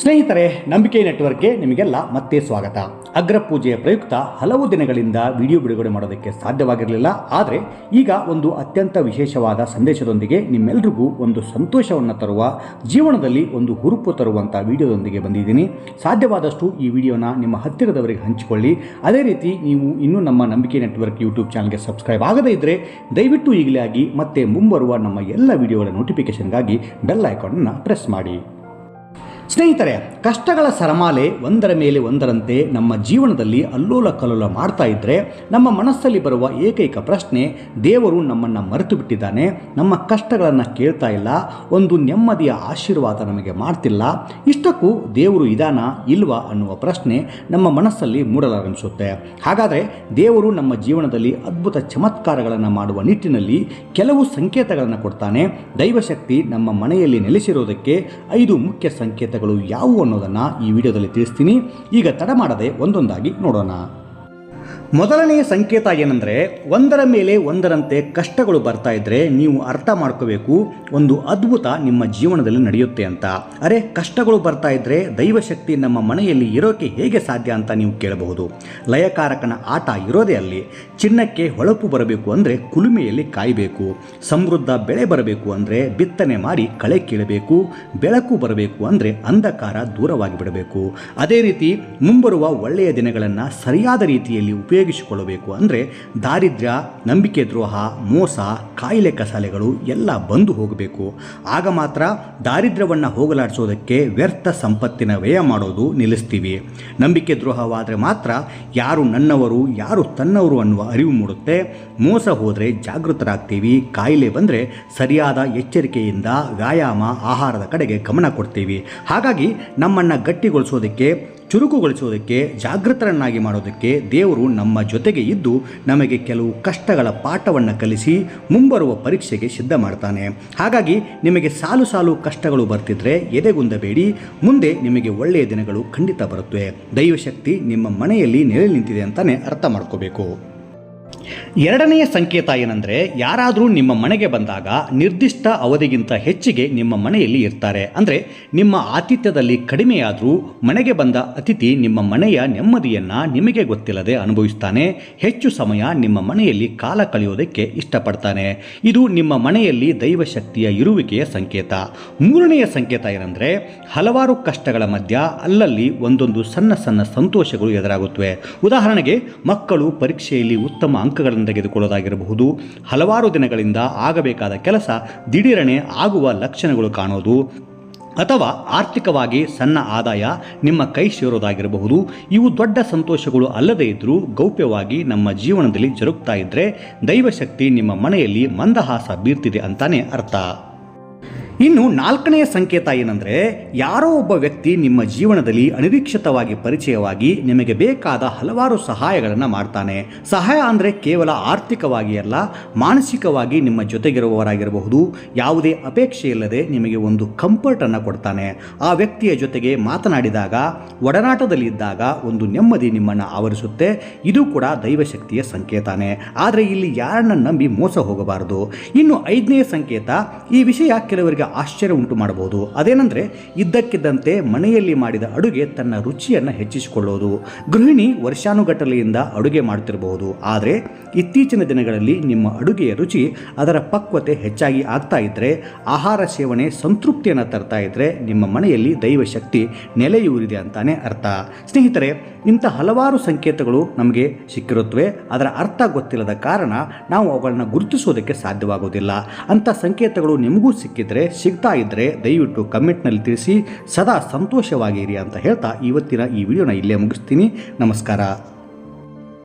ಸ್ನೇಹಿತರೆ, ನಂಬಿಕೆ ನೆಟ್ವರ್ಕ್ಗೆ ನಿಮಗೆಲ್ಲ ಮತ್ತೆ ಸ್ವಾಗತ. ಅಗ್ರ ಪೂಜೆಯ ಪ್ರಯುಕ್ತ ಹಲವು ದಿನಗಳಿಂದ ವಿಡಿಯೋ ಬಿಡುಗಡೆ ಮಾಡೋದಕ್ಕೆ ಸಾಧ್ಯವಾಗಿರಲಿಲ್ಲ. ಆದರೆ, ಈಗ ಒಂದು ಅತ್ಯಂತ ವಿಶೇಷವಾದ ಸಂದೇಶದೊಂದಿಗೆ ನಿಮ್ಮೆಲ್ರಿಗೂ ಒಂದು ಸಂತೋಷವನ್ನು ತರುವ, ಜೀವನದಲ್ಲಿ ಒಂದು ಹುರುಪು ತರುವಂಥ ವಿಡಿಯೋದೊಂದಿಗೆ ಬಂದಿದ್ದೀನಿ. ಸಾಧ್ಯವಾದಷ್ಟು ಈ ವಿಡಿಯೋನ ನಿಮ್ಮ ಹತ್ತಿರದವರಿಗೆ ಹಂಚಿಕೊಳ್ಳಿ. ಅದೇ ರೀತಿ ನೀವು ಇನ್ನೂ ನಮ್ಮ ನಂಬಿಕೆ ನೆಟ್ವರ್ಕ್ ಯೂಟ್ಯೂಬ್ ಚಾನಲ್ಗೆ ಸಬ್ಸ್ಕ್ರೈಬ್ ಆಗದೇ ಇದ್ದರೆ ದಯವಿಟ್ಟು ಈಗಲೇ ಆಗಿ ಮತ್ತೆ ಮುಂಬರುವ ನಮ್ಮ ಎಲ್ಲ ವಿಡಿಯೋಗಳ ನೋಟಿಫಿಕೇಷನ್ಗಾಗಿ ಬೆಲ್ ಐಕಾನನ್ನು ಪ್ರೆಸ್ ಮಾಡಿ. ಸ್ನೇಹಿತರೆ, ಕಷ್ಟಗಳ ಸರಮಾಲೆ ಒಂದರ ಮೇಲೆ ಒಂದರಂತೆ ನಮ್ಮ ಜೀವನದಲ್ಲಿ ಅಲ್ಲೋಲ ಕಲ್ಲೋಲ ಮಾಡ್ತಾ ಇದ್ದರೆ ನಮ್ಮ ಮನಸ್ಸಲ್ಲಿ ಬರುವ ಏಕೈಕ ಪ್ರಶ್ನೆ, ದೇವರು ನಮ್ಮನ್ನು ಮರೆತು ಬಿಟ್ಟಿದ್ದಾನೆ, ನಮ್ಮ ಕಷ್ಟಗಳನ್ನು ಕೇಳ್ತಾ ಇಲ್ಲ, ಒಂದು ನೆಮ್ಮದಿಯ ಆಶೀರ್ವಾದ ನಮಗೆ ಮಾಡ್ತಿಲ್ಲ, ಇಷ್ಟಕ್ಕೂ ದೇವರು ಇದಾನ ಇಲ್ವಾ ಅನ್ನುವ ಪ್ರಶ್ನೆ ನಮ್ಮ ಮನಸ್ಸಲ್ಲಿ ಮೂಡಲಾರಂಭಿಸುತ್ತೆ. ಹಾಗಾದರೆ ದೇವರು ನಮ್ಮ ಜೀವನದಲ್ಲಿ ಅದ್ಭುತ ಚಮತ್ಕಾರಗಳನ್ನು ಮಾಡುವ ನಿಟ್ಟಿನಲ್ಲಿ ಕೆಲವು ಸಂಕೇತಗಳನ್ನು ಕೊಡ್ತಾನೆ. ದೈವಶಕ್ತಿ ನಮ್ಮ ಮನೆಯಲ್ಲಿ ನೆಲೆಸಿರೋದಕ್ಕೆ ಐದು ಮುಖ್ಯ ಸಂಕೇತಗಳು ಯಾವುವು ಅನ್ನೋದನ್ನು ಈ ವಿಡಿಯೋದಲ್ಲಿ ತಿಳಿಸ್ತೀನಿ. ಈಗ ತಡ ಮಾಡದೆ ಒಂದೊಂದಾಗಿ ನೋಡೋಣ. ಮೊದಲನೆಯ ಸಂಕೇತ ಏನಂದರೆ, ಒಂದರ ಮೇಲೆ ಒಂದರಂತೆ ಕಷ್ಟಗಳು ಬರ್ತಾ ಇದ್ದರೆ ನೀವು ಅರ್ಥ ಮಾಡ್ಕೋಬೇಕು, ಒಂದು ಅದ್ಭುತ ನಿಮ್ಮ ಜೀವನದಲ್ಲಿ ನಡೆಯುತ್ತೆ ಅಂತ. ಅರೆ, ಕಷ್ಟಗಳು ಬರ್ತಾ ಇದ್ದರೆ ದೈವಶಕ್ತಿ ನಮ್ಮ ಮನೆಯಲ್ಲಿ ಇರೋಕೆ ಹೇಗೆ ಸಾಧ್ಯ ಅಂತ ನೀವು ಕೇಳಬಹುದು. ಲಯಕಾರಕನ ಆಟ ಇರೋದೇ ಅಲ್ಲಿ. ಚಿನ್ನಕ್ಕೆ ಹೊಳಪು ಬರಬೇಕು ಅಂದರೆ ಕುಲುಮೆಯಲ್ಲಿ ಕಾಯಬೇಕು. ಸಮೃದ್ಧ ಬೆಳೆ ಬರಬೇಕು ಅಂದರೆ ಬಿತ್ತನೆ ಮಾಡಿ ಕಳೆ ಕೀಳಬೇಕು. ಬೆಳಕು ಬರಬೇಕು ಅಂದರೆ ಅಂಧಕಾರ ದೂರವಾಗಿ ಬಿಡಬೇಕು. ಅದೇ ರೀತಿ ಮುಂಬರುವ ಒಳ್ಳೆಯ ದಿನಗಳನ್ನು ಸರಿಯಾದ ರೀತಿಯಲ್ಲಿ ಉಪಯೋಗಿಸಿಕೊಳ್ಳಬೇಕು ಅಂದರೆ ದಾರಿದ್ರ್ಯ, ನಂಬಿಕೆ ದ್ರೋಹ, ಮೋಸ, ಕಾಯಿಲೆ ಕಸಾಲೆಗಳು ಎಲ್ಲ ಬಂದು ಹೋಗಬೇಕು. ಆಗ ಮಾತ್ರ ದಾರಿದ್ರ್ಯವನ್ನು ಹೋಗಲಾಡಿಸೋದಕ್ಕೆ ವ್ಯರ್ಥ ಸಂಪತ್ತಿನ ವ್ಯಯ ಮಾಡೋದು ನಿಲ್ಲಿಸ್ತೀವಿ. ನಂಬಿಕೆ ದ್ರೋಹವಾದರೆ ಮಾತ್ರ ಯಾರು ನನ್ನವರು, ಯಾರು ತನ್ನವರು ಅನ್ನುವ ಅರಿವು ಮೂಡುತ್ತೆ. ಮೋಸ ಹೋದರೆ ಜಾಗೃತರಾಗ್ತೀವಿ. ಕಾಯಿಲೆ ಬಂದರೆ ಸರಿಯಾದ ಎಚ್ಚರಿಕೆಯಿಂದ ವ್ಯಾಯಾಮ, ಆಹಾರದ ಕಡೆಗೆ ಗಮನ ಕೊಡ್ತೀವಿ. ಹಾಗಾಗಿ ನಮ್ಮನ್ನು ಗಟ್ಟಿಗೊಳಿಸೋದಕ್ಕೆ ಚುರುಕುಗೊಳಿಸೋದಕ್ಕೆ ಜಾಗೃತರನ್ನಾಗಿ ಮಾಡೋದಕ್ಕೆ ದೇವರು ನಮ್ಮ ಜೊತೆಗೆ ಇದ್ದು ನಮಗೆ ಕೆಲವು ಕಷ್ಟಗಳ ಪಾಠವನ್ನು ಕಲಿಸಿ ಮುಂಬರುವ ಪರೀಕ್ಷೆಗೆ ಸಿದ್ಧ ಮಾಡ್ತಾನೆ. ಹಾಗಾಗಿ ನಿಮಗೆ ಸಾಲು ಸಾಲು ಕಷ್ಟಗಳು ಬರ್ತಿದ್ರೆ ಎದೆಗುಂದಬೇಡಿ. ಮುಂದೆ ನಿಮಗೆ ಒಳ್ಳೆಯ ದಿನಗಳು ಖಂಡಿತ ಬರುತ್ತವೆ. ದೈವಶಕ್ತಿ ನಿಮ್ಮ ಮನೆಯಲ್ಲಿ ನೆಲೆ ನಿಂತಿದೆ ಅಂತಲೇ ಅರ್ಥ ಮಾಡ್ಕೋಬೇಕು. ಎರಡನೆಯ ಸಂಕೇತ ಏನಂದರೆ, ಯಾರಾದರೂ ನಿಮ್ಮ ಮನೆಗೆ ಬಂದಾಗ ನಿರ್ದಿಷ್ಟ ಅವಧಿಗಿಂತ ಹೆಚ್ಚಿಗೆ ನಿಮ್ಮ ಮನೆಯಲ್ಲಿ ಇರ್ತಾರೆ. ಅಂದರೆ ನಿಮ್ಮ ಆತಿಥ್ಯದಲ್ಲಿ ಕಡಿಮೆಯಾದರೂ ಮನೆಗೆ ಬಂದ ಅತಿಥಿ ನಿಮ್ಮ ಮನೆಯ ನೆಮ್ಮದಿಯನ್ನು ನಿಮಗೆ ಗೊತ್ತಿಲ್ಲದೆ ಅನುಭವಿಸ್ತಾನೆ. ಹೆಚ್ಚು ಸಮಯ ನಿಮ್ಮ ಮನೆಯಲ್ಲಿ ಕಾಲ ಕಳೆಯೋದಕ್ಕೆ ಇಷ್ಟಪಡ್ತಾನೆ. ಇದು ನಿಮ್ಮ ಮನೆಯಲ್ಲಿ ದೈವಶಕ್ತಿಯ ಇರುವಿಕೆಯ ಸಂಕೇತ. ಮೂರನೆಯ ಸಂಕೇತ ಏನಂದರೆ, ಹಲವಾರು ಕಷ್ಟಗಳ ಮಧ್ಯ ಅಲ್ಲಲ್ಲಿ ಒಂದೊಂದು ಸಣ್ಣ ಸಣ್ಣ ಸಂತೋಷಗಳು ಎದುರಾಗುತ್ತವೆ. ಉದಾಹರಣೆಗೆ, ಮಕ್ಕಳು ಪರೀಕ್ಷೆಯಲ್ಲಿ ಉತ್ತಮ ಅಂಕಗಳನ್ನು ತೆಗೆದುಕೊಳ್ಳೋದಾಗಿರಬಹುದು. ಹಲವಾರು ದಿನಗಳಿಂದ ಆಗಬೇಕಾದ ಕೆಲಸ ದಿಢೀರನೆ ಆಗುವ ಲಕ್ಷಣಗಳು ಕಾಣೋದು. ಅಥವಾ ಆರ್ಥಿಕವಾಗಿ ಸಣ್ಣ ಆದಾಯ ನಿಮ್ಮ ಕೈ ಸೇರೋದಾಗಿರಬಹುದು. ಇವು ದೊಡ್ಡ ಸಂತೋಷಗಳು ಅಲ್ಲದೇ ಇದ್ದರೂ ಗೌಪ್ಯವಾಗಿ ನಮ್ಮ ಜೀವನದಲ್ಲಿ ಜರುಗ್ತಾ ಇದ್ದರೆ ದೈವಶಕ್ತಿ ನಿಮ್ಮ ಮನೆಯಲ್ಲಿ ಮಂದಹಾಸ ಬೀರ್ತಿದೆ ಅಂತಾನೆ ಅರ್ಥ. ಇನ್ನು ನಾಲ್ಕನೆಯ ಸಂಕೇತ ಏನಂದರೆ, ಯಾರೋ ಒಬ್ಬ ವ್ಯಕ್ತಿ ನಿಮ್ಮ ಜೀವನದಲ್ಲಿ ಅನಿರೀಕ್ಷಿತವಾಗಿ ಪರಿಚಯವಾಗಿ ನಿಮಗೆ ಬೇಕಾದ ಹಲವಾರು ಸಹಾಯಗಳನ್ನು ಮಾಡ್ತಾನೆ. ಸಹಾಯ ಅಂದರೆ ಕೇವಲ ಆರ್ಥಿಕವಾಗಿ ಅಲ್ಲ, ಮಾನಸಿಕವಾಗಿ ನಿಮ್ಮ ಜೊತೆಗಿರುವವರಾಗಿರಬಹುದು. ಯಾವುದೇ ಅಪೇಕ್ಷೆ ಇಲ್ಲದೆ ನಿಮಗೆ ಒಂದು ಕಂಫರ್ಟನ್ನು ಕೊಡ್ತಾನೆ. ಆ ವ್ಯಕ್ತಿಯ ಜೊತೆಗೆ ಮಾತನಾಡಿದಾಗ, ಒಡನಾಟದಲ್ಲಿದ್ದಾಗ ಒಂದು ನೆಮ್ಮದಿ ನಿಮ್ಮನ್ನು ಆವರಿಸುತ್ತೆ. ಇದು ಕೂಡ ದೈವಶಕ್ತಿಯ ಸಂಕೇತಾನೆ. ಆದರೆ ಇಲ್ಲಿ ಯಾರನ್ನ ನಂಬಿ ಮೋಸ ಹೋಗಬಾರದು. ಇನ್ನು ಐದನೇ ಸಂಕೇತ, ಈ ವಿಷಯ ಕೆಲವರಿಗೆ ಆಶ್ಚರ್ಯ ಉಂಟು ಮಾಡಬಹುದು. ಅದೇನೆಂದರೆ, ಇದ್ದಕ್ಕಿದ್ದಂತೆ ಮನೆಯಲ್ಲಿ ಮಾಡಿದ ಅಡುಗೆ ತನ್ನ ರುಚಿಯನ್ನು ಹೆಚ್ಚಿಸಿಕೊಳ್ಳೋದು. ಗೃಹಿಣಿ ವರ್ಷಾನುಗಟ್ಟಲೆಯಿಂದ ಅಡುಗೆ ಮಾಡ್ತಿರಬಹುದು. ಆದರೆ, ಇತ್ತೀಚಿನ ದಿನಗಳಲ್ಲಿ ನಿಮ್ಮ ಅಡುಗೆಯ ರುಚಿ ಅದರ ಪಕ್ವತೆ ಹೆಚ್ಚಾಗಿ ಆಗ್ತಾ ಇದ್ದರೆ ಆಹಾರ ಸೇವನೆ ಸಂತೃಪ್ತಿಯನ್ನು ತರ್ತಾ ಇದ್ದರೆ ನಿಮ್ಮ ಮನೆಯಲ್ಲಿ ದೈವಶಕ್ತಿ ನೆಲೆಯೂರಿದೆ ಅಂತಾನೆ ಅರ್ಥ. ಸ್ನೇಹಿತರೆ ಇಂಥ ಹಲವಾರು ಸಂಕೇತಗಳು ನಮಗೆ ಸಿಕ್ಕಿರುತ್ತವೆ. ಅದರ ಅರ್ಥ ಗೊತ್ತಿಲ್ಲದ ಕಾರಣ ನಾವು ಅವುಗಳನ್ನು ಗುರುತಿಸೋದಕ್ಕೆ ಸಾಧ್ಯವಾಗೋದಿಲ್ಲ ಅಂಥ ಸಂಕೇತಗಳು ನಿಮಗೂ ಸಿಕ್ಕಿದ್ರೆ, ಸಿಗ್ತಾ ಇದ್ದರೆ ದಯವಿಟ್ಟು ಕಮೆಂಟ್ನಲ್ಲಿ ತಿಳಿಸಿ. ಸದಾ ಸಂತೋಷವಾಗಿರಿ ಅಂತ ಹೇಳ್ತಾ ಇವತ್ತಿನ ಈ ವಿಡಿಯೋನ ಇಲ್ಲೇ ಮುಗಿಸ್ತೀನಿ. ನಮಸ್ಕಾರ.